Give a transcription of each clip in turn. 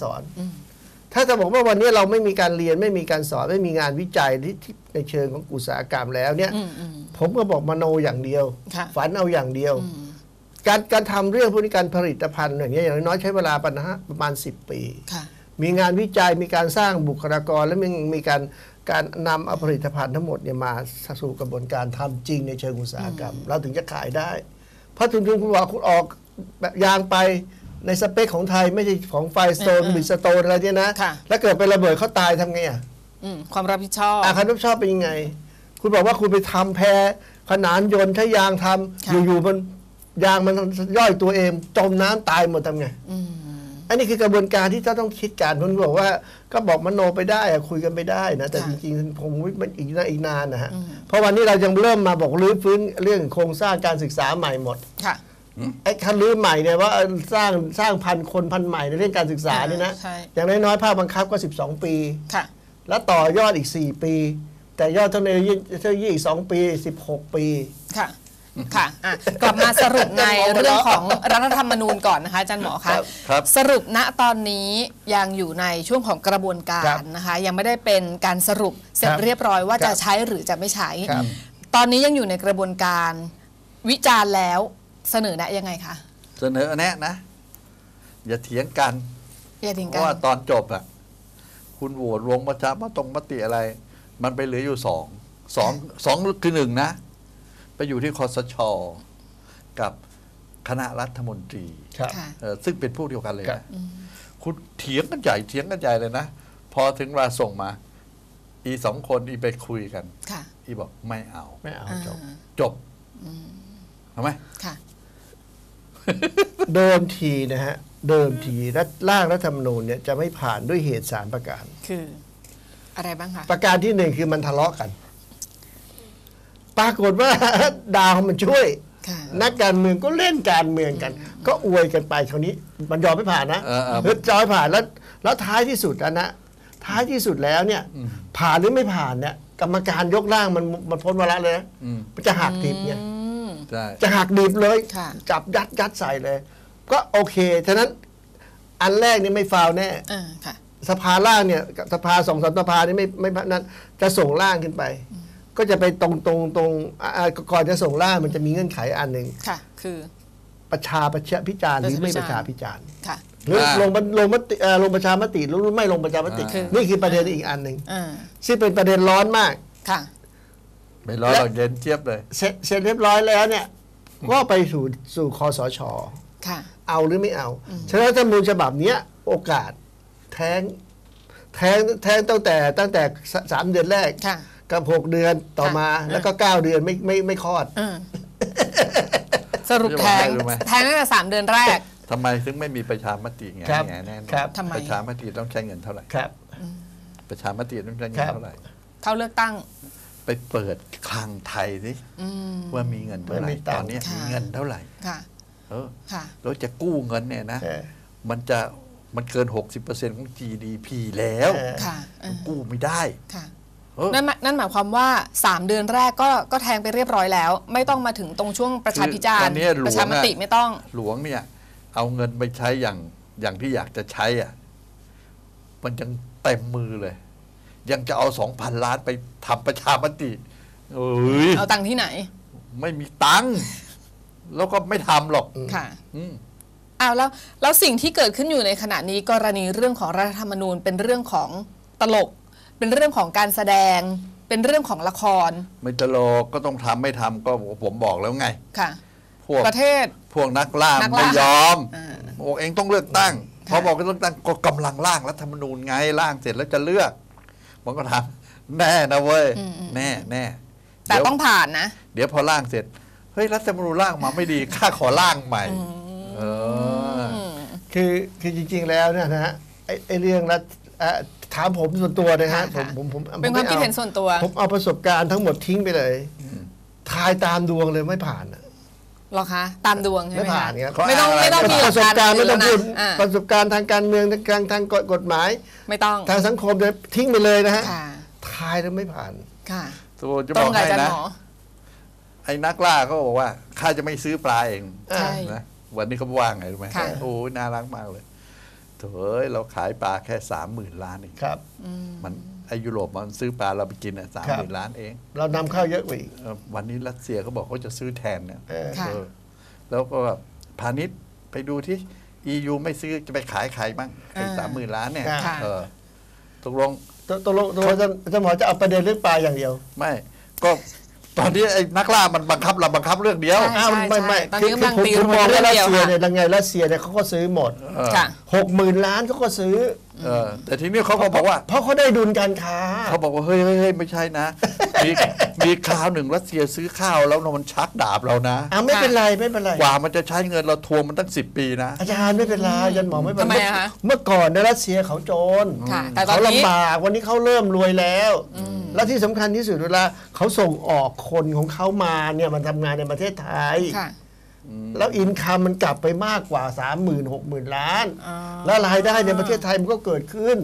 สอน ถ้าจะบอกว่าวันนี้เราไม่มีการเรียนไม่มีการสอนไม่มีงานวิจัยที่ที่ในเชิงของอุตสาหกรรมแล้วเนี่ยอืมอืมผมก็บอกมโนอย่างเดียวค่ะฝันเอาอย่างเดียว การการทำเรื่องพวกนี้การผลิตภัณฑ์อย่างเงี้ยอย่างน้อยๆใช้เวลาประมาณประมาณ10 ปีค่ะมีงานวิจัยมีการสร้างบุคลากร และมีมีการการนำเอาผลิตภัณฑ์ทั้งหมดเนี่ยมาสู่กระบวนการทำจริงในเชิงอุตสาหกรรม เราถึงจะขายได้ เพราะถึงถึงคุณบอกคุณออกแบบยางไป ในสเปคของไทยไม่ใช่ของไฟสโตนเออบิสโตนอะไรเนี่ยนะค่ะแล้วเกิดไประเบิดเขาตายทำไงอะอืมความรับผิดชอบ อาคารรับผิดชอบเป็นยังไง คุณบอกว่าคุณไปทำแพรขนานยนต์ใช้ยางทำค่ะ อยู่ๆมันยางมันย่อยตัวเองจมน้ำตายหมดทำไง อืม อันนี้คือกระบวนการที่จะต้องคิดการผมบอกว่าก็บอกมโนไปได้อะคุยกันไปได้นะ แต่จค่ะริงๆผมว่ามันอีกนานอีกนานนะฮะ เพราะวันนี้เรายังเริ่มมาบอกรื้อฟื้นเรื่องโครงสร้างการศึกษาใหม่หมด ค่ะ ไอ้คันรื้อใหม่เนี่ยว่าสร้างสร้างพันคนพันใหม่ในเรื่องการศึกษาเนี่ยนะ ใช่ อย่างน้อยๆภาคบังคับก็ 12 ปี ค่ะ แล้วต่อยอดอีก 4 ปี แต่ยอดเทคโนโลยีเทคโนโลยีอีก2ปี 16 ปี ค่ะ ค่ะอะ กลับมาสรุปในเรื่องของรัฐธรรมนูญก่อนนะคะอาจารย์หมอครัคะบครับ สรุปณตอนนี้ยังอยู่ในช่วงของกระบวนกาครัรบนะคะ ยังไม่ได้เป็นการสรุปเสร็จครับเรียบร้อยว่าครัจะบใช้หรือจะไม่ใช้ ครับ ตอนนี้ยังอยู่ในกระบวนการวิจารณ์แล้ว เสนอแนะยังไงคะ เสนอแนะนะ อย่าเถียงกัน อย่าทิ้งเพกัราะว่านตอนจบอะ คุณโหวตลงประชามตรงมติอะไร มันไปเหลืออยู่สองสองสองคือหนึ่งนะ ไปอยู่ที่คอสชกับคณะรัฐมนตรีครับค่ะเอ่อซึ่งเป็นพวกเดียวกันเลยครันะบคุณเถียงกันใหญ่เถียงกันใหญ่เลยนะ พอถึงเวลาส่งมา อีสองคนอีไปคุยกันค่ะอีบอกไม่เอาไม่เอาจบอ่าจบทำไหมค่ะ เดิมทีนะฮะ เดิมทีรัฐร่างรัฐธรรมนูญเนี่ยจะไม่ผ่านด้วยเหตุสามประการ คือ อะไรบ้างคะประการที่หนึ่งคือมันทะเลาะกัน ปรากฏว่า ดาวมันช่วย ค่ะ นักการเมืองก็เล่นการเมืองกัน ก็อวยกันไปคราวนี้ มันยอมไม่ผ่านนะเออเออ เฮ้ยยอมไม่ผ่านแล้ว แล้วท้ายที่สุดอะนะท้ายที่สุดแล้วเนี่ย ผ่านหรือไม่ผ่านเนี่ย กรรมการยกร่างมันมันพ้นวาระเลยนะอืมมันจะหักดิบเนี่ย อื มใช่จะหักดิบเลย ค่ะ จับยัดยัดใส่เลย ก็โอเคฉะนั้นอันแรกนี่ไม่ฟาวแน่อ่าค่ะ สภาล่างเนี่ยสภาสองสามสภานี่ไม่ไม่นั้นจะส่งล่างขึ้นไป ก็จะไปตรงตรงตรงอ่าอ่าก่อนจะส่งล่างมันจะมีเงื่อนไขอันหนึ่งค่ะ คือ ประชาประชาพิจารณ์หรือไม่ประชา พิจารณ์ค่ะ หรืออ่า ลงบันลงมติเอ่อลงประชามติหรือไม่ลงประชามติคือนี่คือประเด็นอีกอันหนึ่งอ่าซึ่งเป็นประเด็นร้อนมาก ค่ะ ไม่ร้อนหรอกเย็นเจี๊ยบเลย เสร็จเสร็จเรียบร้อยแล้วเนี่ย ก็ไปสู่สู่คอสช ค่ะ เอาหรือไม่เอา ฉะนั้นรัฐธรรมนูญฉบับเนี้ย โอกาสแท้ง แท้งแท้งตั้งแต่ตั้งแต่สสามเดือนแรก ค่ะ กับหกเดือนต่อมาค่ะแล้วก็เก้าเดือนไม่ไม่ไม่คลอดอ่าสรุปแทงรู้ไหม แทงตั้งแต่สามเดือนแรก ทำไมถึงไม่มีประชามติไงครับไงแน่นอนครับ ทำไม ประชามติต้องใช้เงินเท่าไหร่ ครับ ประชามติต้องใช้เงิครันบเท่าไหร่ เท่าเลือกตั้ง ไปเปิดคลังไทยสิอืม ว่ามีเงินเท่าไหร่ไม่มีตังค์ ตอนเนี้ยค่ะ มีเงินเท่าไหร่ค่ะ เออค่ะ แล้วจะกู้เงินเนี่ยนะ เออมันจะมันเกิน 60%ของ GDP แล้วเออ ค่ะเออกู้ไม่ได้ ค่ะ เออ นั่นหมายนั่นหมายความว่า 3 เดือนแรกก็ก็แทงไปเรียบร้อยแล้ว ไม่ต้องมาถึงตรงช่วงประชาพิจารคือตอณ์นเนี้ยหลวงประชามติอะไม่ต้อง หลวงเนี่ย เอาเงินไปใช้อย่างอย่างที่อยากจะใช้อะมันยังเต็มมือเลย ยังจะเอาสองพันล้านไปทำประชามติเอ้ยเอาตังค์ที่ไหน ไม่มีตังค์แล้วก็ไม่ทำหรอกค่ะอืม อ้าวแล้วแล้วสิ่งที่เกิดขึ้นอยู่ในขณะนี้กรณีเรื่องของรัฐธรรมนูญเป็นเรื่องของตลก เป็นเรื่องของการแสดง เป็นเรื่องของละคร ไม่ตลกก็ต้องทำไม่ทำก็ผมบอกแล้วไง ค่ะ พวกประเทศ พวกนักล่านักล่า ไม่ยอมอ่า บอกเองต้องเลือกตั้งค่ะพอบอกว่าเลือกตั้งก็กำลังร่างรัฐธรรมนูญไงร่างเสร็จแล้วจะเลือก มันก็ถามแน่นะเว้ย แน่แน่แต่เดี๋ยวต้องผ่านนะ เดี๋ยวพอร่างเสร็จ เฮ้ยรัฐธรรมนูญร่างมาไม่ดีข้าขอร่างใหม่ เออ คือคือจริง ๆ แล้วเนี่ยนะฮะไอ้ไอ้เรื่องรัฐเอ่อถามผมส่วนตัวนะฮะค่ะ ผมผมผมเป็นความคิดเห็นไอส่วนตัว ผมเอาประสบการณ์ทั้งหมดทิ้งไปเลย ทายตามดวงเลยไม่ผ่านอะ หรอคะ ตามดวงใช่ไหไม่มผ่านคะ ครับเขาไม่ต้องอ้างอะไรไม่ต้องมีหปลัระกสบการการณ์ไม่อื่นต้องแล้วพูดนะอ่า ประสบการณ์ทางการเมืองทางทางกฎหมาย ไม่ต้อง ทางสังคมเนี่ยทิ้งไปเลยนะฮะค่ะ ทายแล้วไม่ผ่าน ค่ะ ตัวจะตบรองกกับให้อาจารย์นะ หมอ ไอ้นักล่าเขาบอกว่าข้าจะไม่ซื้อปลาเองใช่นะวันนี้เขาว่าไงรู้ไหมค่ะ โอ้ยน่ารักมากเลยโถ่เอ้ยเราขายปลาแค่สามหมื่นล้านเองครับ มัน ไอยุโรปมันซื้อปลาเราไปกินอะสามครัหบมื่นล้านเอง เรานำเข้าเยอะกว่าอีก เออวันนี้รัสเซียเขาบอกเขาจะซื้อแทนเนี่ยเออ ค่ะ เออแล้วก็แบบพาณิชย์ไปดูที่ EU ไม่ซื้อจะไปขายใครบ้างไอ้อ่าสามหมื่นล้านเนี่ยค่ะ เออตกลงตตกลงตกลงอาจารย์อาจารย์หมอจะเอาประเด็นเรื่องปลาอย่างเดียว ไม่ก็ตอนนี้ไอ้นักล่ามันบังคับเราบังคับเรื่องเดียว ใช่อ้าวไม่ไม่ตอนนี้กำลังคือตีผมรมวองมเรื่ว่าองรัสเดียวเซียค่ะเนี่ยยังไงรัสเซียเนี่ยเขาก็ซื้อหมดเออ ค่ะ หกหมื่นล้านเขาก็ซื้อ เออแต่ทีนี้เขาก็บอกว่า เพราะเขาได้ดุลการค้า เขาบอกว่าเฮ้ยเฮ้ยเฮ้ยไม่ใช่นะ มีมีคราวหนึ่งรัสเซียซื้อข้าวแล้วมันชักดาบเรานะอ่าไม่เป็นไรไม่เป็นไร กว่ามันจะใช้เงินเราทวงมันตั้งสิบปีนะ อาจารย์ไม่เป็นไรอาจารย์หมอไม่เป็นทำไมไรอะคะเมื่อก่อนในรัสเซียเขาจนค่ะแต่ตอนเขานี้ลำบากวันนี้เขาเริ่มรวยแล้ว และที่สำคัญที่สุดเวลาเขาส่งออกคนของเขามาเนี่ยมันทำงานในประเทศไทย ค่ะ แล้วอินคัมมันกลับไปมากกว่า 3 0 0 0 0 6 0,000ล้านอ๋อแล้วรายได้ในประเทศไทยมันก็เกิดขึ้น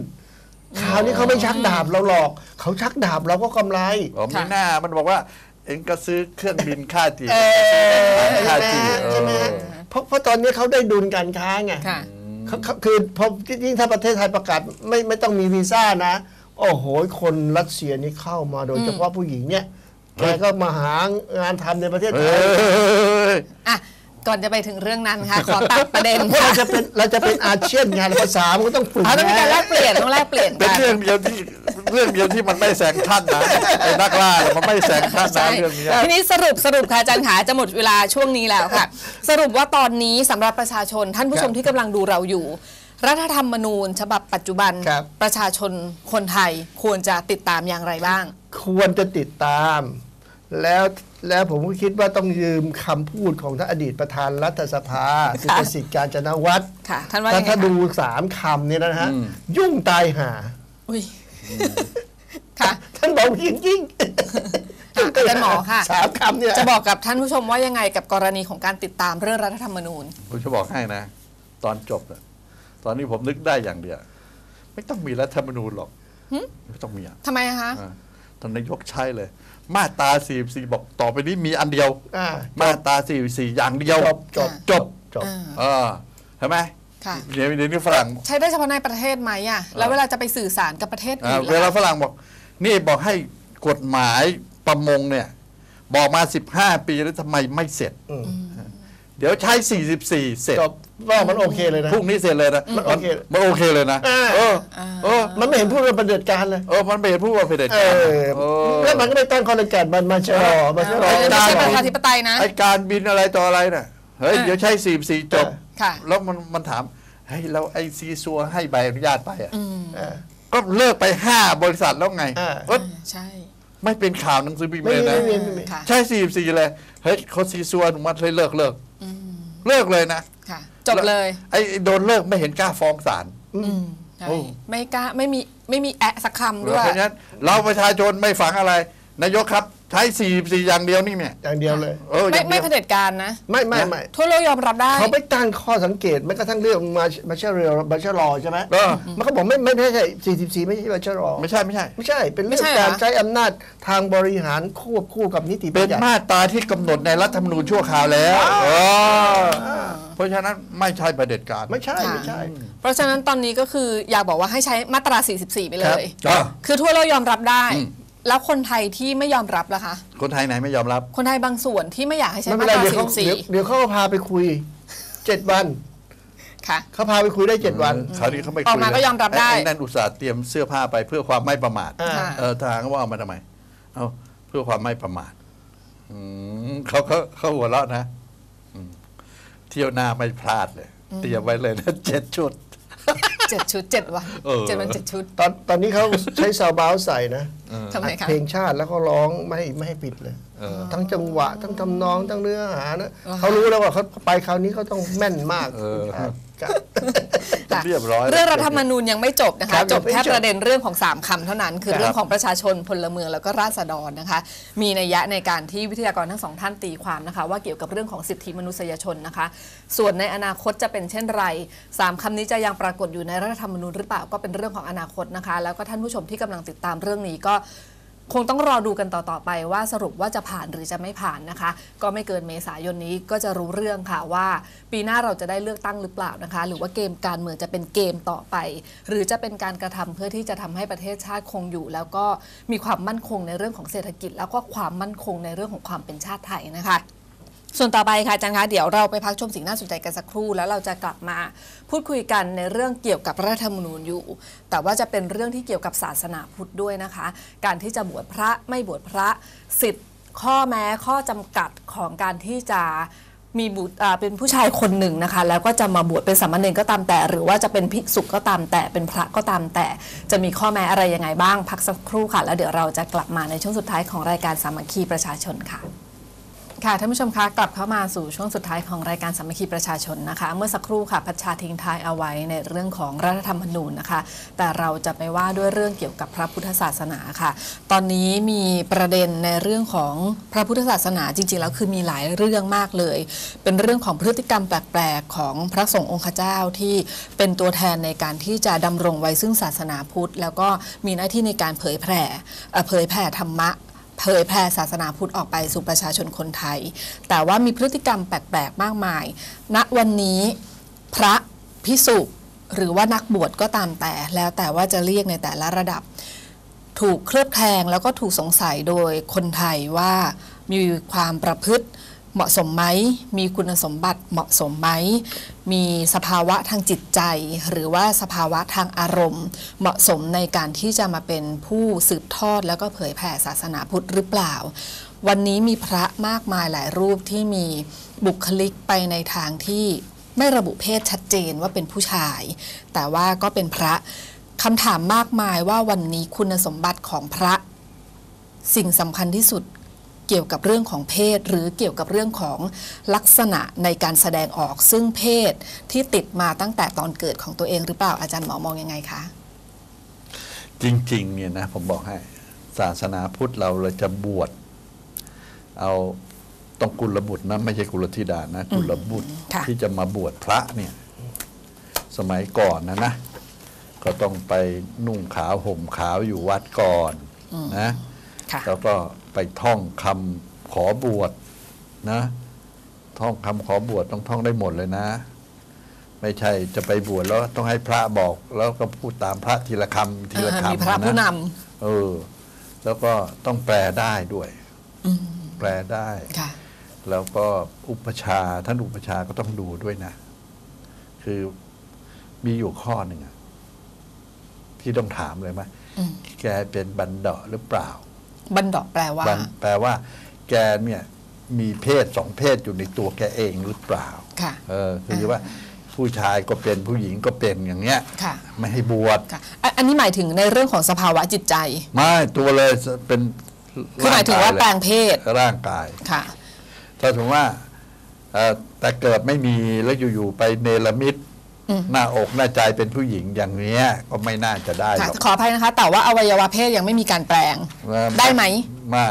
คราวนี้เขาไม่ชักดาบเราหรอก เขาชักดาบเราก็กำไรอ๋อมีค่ะหน้ามันบอกว่า เอ็งก็ซื้อเครื่องบินค่าจีเออค่าใช่ไหมจีฮะใช่ไหมฮะเพราะเพราะตอนนี้เขาได้ดุลการค้าไงค่ะเขาเขาคือพอยิ่งถ้าประเทศไทยประกาศไม่ไม่ต้องมีวีซ่านะ โอ้โห คนรัสเซียนี่เข้ามาโดยเฉพาะผู้หญิงเนี่ยแกก็มาหางานทำในประเทศเอไทยยอะ ก่อนจะไปถึงเรื่องนั้นค่ะ ขอตัดประเด็นเพราะค่ะเราจะเป็นเราจะเป็นอาเซียนไงานภาษามันก็ต้องฝึกเอาต้องมีการแลนะกเปลี่ยนต้องแลกเปลี่ยนเป็นกัน เรื่องเดียวที่เรื่องเดียวที่มันไม่แซงท่านนะไอ้นักล่าเนี่ยมันไม่แซงท่านนะใช่เรื่องเนี้ย ทีนี้สรุปสรุปค่ะอาจารย์ขาจะหมดเวลาช่วงนี้แล้วค่ะ สรุปว่าตอนนี้สำหรับประชาชนท่านผู้ชมที่กำลังดูเราอยู่ รัฐธรรมนูญ ฉบับปัจจุบัน ครับ ประชาชนคนไทยควรจะติดตามอย่างไรบ้าง ควรจะติดตาม แล้วแล้วผมก็คิดว่าต้องยืมคำพูดของท่านอดีตประธานรัฐสภาคือประสิทธิ์การจนวัฒน์ค่ะท่านว่าถ้ายังไงถ้าคะดูสามคำเนี่ยนะฮะอืมยุ่งตายหา อุ้ยค่ะ ท่านบอกจริงจริงค่ะอาจารย์หมอค่ะ สามคำเนี่ย จะบอกกับท่านผู้ชมว่ายังไงกับกรณีของการติดตามเรื่องรัฐธรรมนูญ ผมจะบอกให้นะ ตอนจบอะตอนนี้ผมนึกได้อย่างเดียว ไม่ต้องมีรัฐธรรมนูญหรอก ไม่ต้องมีอะทำไมอะคะ อ่าท่านนายกใช่เลย มาตรา44บอกต่อไปนี้มีอันเดียว อ่ามาตรา44อย่างเดียว จบจบจบจบ อ่า เออเห็นไหมค่ะ เดี๋ยวเดี๋ยวนี้ฝรั่งใช้ได้เฉพาะในประเทศไหมอะแล้วเวลาจะไปสื่อสารกับประเทศอ่าอื่นเวลาล่ะฝรั่งบอก นี่บอกให้กฎหมายประมงเนี่ย บอกมา 15 ปีแล้วทำไมไม่เสร็จอืมเดี๋ยวใช้ 44 เสร็จจบ ว่ามันโอเคเลยนะ พรุ่งนี้เสร็จเลยนะมันโอเคมันโอเคเลยนะอ่าเออเออมันไม่เห็นพูดว่าประเด็จการเลย เออมันไม่เห็นผู้ว่าเป็นเด็ดเอขาดอเออแล้วมันก็ไม่ตั้งข้อสังเกตมันมาชะลอมาชะลอเออไม่ใช่ประชาธิปไตยนะ ไอการบินอะไรต่ออะไรน่ะเฮ้ยอ่าเดี๋ยวใช้44จบ ค่ะ แล้วมันมันถามเฮ้ยแล้วไอซีซัวให้ใบอนุญาตไปอะอืมเออ ก็เลิกไป5บริษัทแล้วไงอ่า เอ้ยใช่ ไม่เป็นข่าวหนังสือพิมพ์ไม่เลยมีนะ ไม่มีไม่มี ค่ะ ใช่44เลย เฮ้ยเขาซีซัวอนุมัติเลยเลิกเลิกเลิกเลยนะค่ะ จบเลย ไอ้โดนเลิกไม่เห็นกล้าฟ้องศาล อืมใช่โอ้ ไม่กล้าไม่มีไม่มีแอะสักคำด้วยเพราะฉะนั้นเราประชาชนไม่ฝังอะไร นายกครับใช้44อย่างเดียวนี่เนี่ยอย่างเดียวเลย เอออไม่ย่างไม่เดียว เผด็จการนะ ไม่ไม่ไม่ทั่วโลกยอมรับได้ เขาไม่ตั้งข้อสังเกตแม้กระทั่งเรื่องมามาเชอร์เรียมาเชอร์รอใช่ไหมเออ มันก็บอกไม่ไม่ไม่ใช่44ไม่ใช่มาเชอร์รอไม่ใช่ไม่ใช่ ไม่ใช่เป็นไม่เรื่องใช่เหรอ การใช้อำนาจทางบริหารควบคู่กับนิติบัเป็ญนญัติมาตราที่กำหนดในรัฐธรรมนูญชั่วคราวแล้วเออเพ ราะฉะนั้นไม่ใช่ประเด็จการ ไม่ใช่ค่ะไม่ใช่ เพราะฉะนั้นตอนนี้ก็คืออยากบอกว่าให้ใช้มาตรา 44 ไปเลครับยอะ คือทั่วโลกยอมรับได้อืมแล้วคนไทยที่ไม่ยอมรับล่ะคะ คนไทยไหนไม่ยอมรับ คนไทยบางส่วนที่ไม่อยากให้ใช้ไม่เป็มานตไรรา เดี๋ยวเขาเดี๋ยว44เดี๋ยวเขาก็พาไปคุยเจ็ดวันค่ะ เขาพาไปคุยได้เจ็ดวัน คราวนี้เขาไม่คุยออกมาก็ยอมรับได้ไอ้นั่นอุตส่าห์เตรียมเสื้อผ้าไปเพื่อความไม่ประมาท อ่าค่ะเออทางว่าเอามาทำไม เอาเพื่อความไม่ประมาทอืมเขาเขาเขาหัวเราะนะอืม เที่ยวหน้าไม่พลาดเลย เตรียมไว้เลยนะเจ็ดชุดเจ็ดชุดเจ็ดวันเออ เจ็ดวันเจ็ดชุด ตอนตอนนี้เขาใช้ซาวบาวใส่นะทำไมคะ เพลงชาติแล้วก็ร้องไม่ให้ไม่ให้ผิดเลย เออ ทั้งจังหวะ ทั้งทำนอง ทั้งเนื้อหานะเหรอคะเขารู้แล้วว่าเขาไปคราวนี้เขาต้องแม่นมากเออ ครับครับค่ะ เรียบร้อยเรื่องรัฐธรรมนูญยังไม่จบนะครัคะบจบยังไม่แค่จบประเด็นเรื่องของ 3คำเท่านั้น คือครับเรื่องของประชาชนพลเมืองแล้วก็ราษฎรนะคะ มีนัยยะในการที่วิทยากรทั้งสองท่านตีความนะคะ ว่าเกี่ยวกับเรื่องของสิทธิมนุษยชนนะคะ ส่วนในอนาคตจะเป็นเช่นไรสามคำนี้จะยังปรากฏอยู่ในรัฐธรรมนูญหรือเปล่าก็เป็นเรื่องของอนาคตนะคะ แล้วก็ท่านผู้ชมที่กำลังติดตามเรื่องนี้ก็ คงต้องรอดูกันต่อๆไปว่าสรุปว่าจะผ่านหรือจะไม่ผ่านนะคะ ก็ไม่เกินเมษายนนี้ก็จะรู้เรื่องค่ะว่า ปีหน้าเราจะได้เลือกตั้งหรือเปล่านะคะ หรือว่าเกมการเมืองจะเป็นเกมต่อไป หรือจะเป็นการกระทำเพื่อที่จะทำให้ประเทศชาติคงอยู่ แล้วก็มีความมั่นคงในเรื่องของเศรษฐกิจ แล้วก็ความมั่นคงในเรื่องของความเป็นชาติไทยนะคะ ส่วนต่อไปค่ะอาจารย์คะเดี๋ยวเราไปพักชมสิ่งน่าสนใจกันสักครู่ แล้วเราจะกลับมาพูดคุยกันในเรื่องเกี่ยวกับรัฐธรรมนูญอยู่ แต่ว่าจะเป็นเรื่องที่เกี่ยวกับศาสนาพุทธด้วยนะคะ การที่จะบวชพระไม่บวชพระสิทธิ์ข้อแม้ข้อจำกัดของการที่จะมีบุตรเป็นผู้ชายคนหนึ่งนะคะ แล้วก็จะมาบวชเป็นสามเณรก็ตามแต่ หรือว่าจะเป็นภิกษุก็ตามแต่เป็นพระก็ตามแต่ จะมีข้อแม้อะไรยังไงบ้าง พักสักครู่ค่ะ แล้วเดี๋ยวเราจะกลับมาในช่วงสุดท้ายของรายการสามัคคีประชาชนค่ะ ค่ะท่านผู้ชมคะกลับเข้ามาสู่ช่วงสุดท้ายของรายการสามัคคีประชาชนนะคะ เมื่อสักครู่ค่ะพัชชาทิ้งท้ายเอาไว้ในเรื่องของรัฐธรรมนูญนะคะ แต่เราจะไปว่าด้วยเรื่องเกี่ยวกับพระพุทธศาสนาค่ะ ตอนนี้มีประเด็นในเรื่องของพระพุทธศาสนาจริงๆแล้วคือมีหลายเรื่องมากเลย เป็นเรื่องของพฤติกรรมแปลกๆของพระสงฆ์องค์เจ้าที่เป็นตัวแทนในการที่จะดำรงไว้ซึ่งศาสนาพุทธ แล้วก็มีหน้าที่ในการเผยแผ่เผยแผ่ธรรมะ เผยแผ่ศาสนาพุทธออกไปสู่ประชาชนคนไทย แต่ว่ามีพฤติกรรมแปลกๆ มากมาย ณ วันนี้พระพิสุหรือว่านักบวชก็ตามแต่ แล้วแต่ว่าจะเรียกในแต่ละระดับ ถูกเคลือบแคลงแล้วก็ถูกสงสัยโดยคนไทยว่ามีความประพฤติ เหมาะสมไหม มีคุณสมบัติเหมาะสมไหม มีสภาวะทางจิตใจ หรือว่าสภาวะทางอารมณ์ เหมาะสมในการที่จะมาเป็นผู้สืบทอดแล้วก็เผยแผ่ศาสนาพุทธหรือเปล่า วันนี้มีพระมากมายหลายรูปที่มีบุคลิกไปในทางที่ไม่ระบุเพศชัดเจนว่าเป็นผู้ชาย แต่ว่าก็เป็นพระคำถามมากมายว่าวันนี้คุณสมบัติของพระ สิ่งสำคัญที่สุด เกี่ยวกับเรื่องของเพศ หรือเกี่ยวกับเรื่องของลักษณะในการแสดงออกซึ่งเพศที่ติดมาตั้งแต่ตอนเกิดของตัวเองหรือเปล่าอาจารย์หมอมองยังไงคะ จริงๆเนี่ยนะผมบอกให้ศาสนาพุทธเราเราจะบวชเอาต้องกุลบุตรนะไม่ใช่กุลธิดานะกุลบุตรค่ะที่จะมาบวชพระเนี่ย สมัยก่อนนะนะ ก็ต้องไปนุ่งขาวห่มขาวอยู่วัดก่อนนะ ค่ะ แล้วก็ไปท่องคำขอบวชนะ ท่องคำขอบวชต้องท่องได้หมดเลยนะ ไม่ใช่จะไปบวชแล้วต้องให้พระบอก แล้วก็พูดตามพระทีละคำทีละเออคำมีพระผู้นเออ แล้วก็ต้องแปลได้ด้วยแปลได้ำค่ะแล้วก็อุปชฌาย์ท่านอุปชฌาย์ก็ต้องดูด้วยนะ คือมีอยู่ข้อหนึ่งอะที่ต้องถามเลยไหมอืมแกเป็นบันเดาะหรือเปล่า บันดอกแปลว่าบันแปลว่า แกเนี่ยมีเพศสองเพศอยู่ในตัวแกเองหรือเปล่าค่ะเออคือว่าผู้ชายก็เป็นผู้หญิงก็เป็นอย่างเงี้ยค่ะไม่ให้บวชค่ะอันอันนี้หมายถึงในเรื่องของสภาวะจิตใจ ไม่ตัวเลยเป็นคือหมายถึงว่าแปลงเพศร่างกายค่ะถ้าถึงว่าเอ่อแต่เกิดไม่มีแล้วอยู่ๆไปเนรมิตอืม หน้าอกหน้าใจเป็นผู้หญิงอย่างเนี้ยก็ไม่น่าจะได้หค่ะรอกขออภัยนะคะ แต่ว่าอวัยวะเพศยังไม่มีการแปลงว่าได้ไหม มา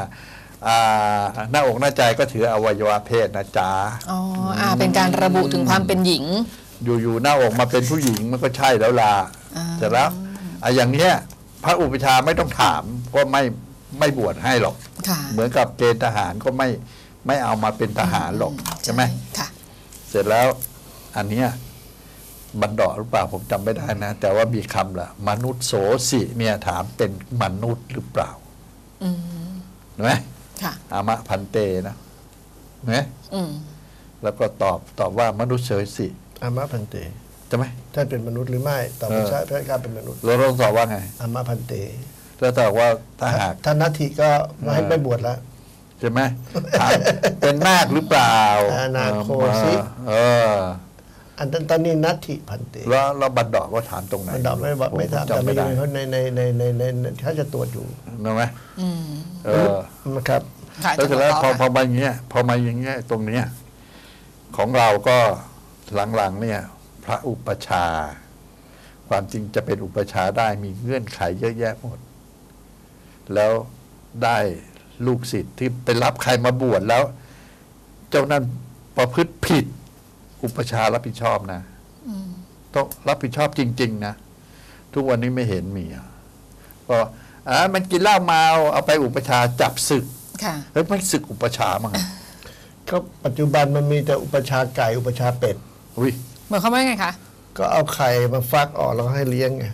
อ่าหน้าอกหน้าใจก็ถืออวัยวะเพศนะจ๊ะ อ๋ออ่าเป็นการระบุถึงความเป็นหญิง อยู่ๆหน้าอกมาเป็นผู้หญิงมันก็ใช่แล้วล่ะอ่า เสร็จแล้วอะอย่างเนี้ยพระอุปชฌาย์ไม่ต้องถามก็ไม่ไม่บวชให้หรอก ค่ะเหมือนกับเกณฑ์ทหารก็ไม่ไม่เอามาเป็นทหารหรอกใช่ไหม ค่ะ เสร็จแล้วอันเนี้ย บันดาะหรือเปล่าผมจำไม่ได้นะ แต่ว่ามีคำละมนุษย์โสสิเนี่ยถามเป็นมนุษย์หรือเปล่าอืมเห็นไหมค่ะอามะพันเตนะเห็นไหมอืมแล้วก็ตอบตอบว่ามนุษย์โสสิอามะพันเตใช่ไหมท่านเป็นมนุษย์หรือไม่ตอบไม่เออใช่พระการเป็นมนุษย์เราต้องตอบว่าไงอามะพันเตแล้วตอบว่าถ้าหากท่านนัตถิก็ไม่ให้เออไม่บวชแล้วใช่ไหมถามเป็นนาคหรือเปล่าอนาโคสิเออ อันนั้นตอนนี้นัตถิพันเตแล้วแล้วบันดาะก็ถามตรงไหนมันดอกไม่บอกไม่ถามผแต่จำไม่ไม่ได้ได้เพราะในในในในในในถ้าจะตรวจอยู่รู้ไหมอืมเออ นะครับ ค่ะแล้วเสร็จแล้วพอจะพอมาอย่างเงี้ยพอมาอย่างเงี้ยตรงเนี้ยของเราก็หลังๆเนี่ย พระอุปชฌาย์ความจริงจะเป็นอุปชฌาย์ได้มีเงื่อนไขเยอะแยะหมด แล้วได้ลูกศิษย์ที่ไปรับใครมาบวชแล้ว เจ้านั้นประพฤติผิด อุปชฌาย์รับผิดชอบนะอืมต้องรับผิดชอบจริง ๆ นะ ทุกวันนี้ไม่เห็นมีอะก็อ่ามันกินเหล้าเมาเอาไปอุปชฌาย์จับศึกค่ะเฮ้ยไม่ศึกอุปชฌาย์มั้งอะก็ปัจจุบันมันมีแต่อุปชฌาย์ไก่อุปชฌาย์เป็ดอุ้ยเหมือนเขามว่าไงคะก็เอาไข่มาฟักออกแล้วก็ให้เลี้ยงไง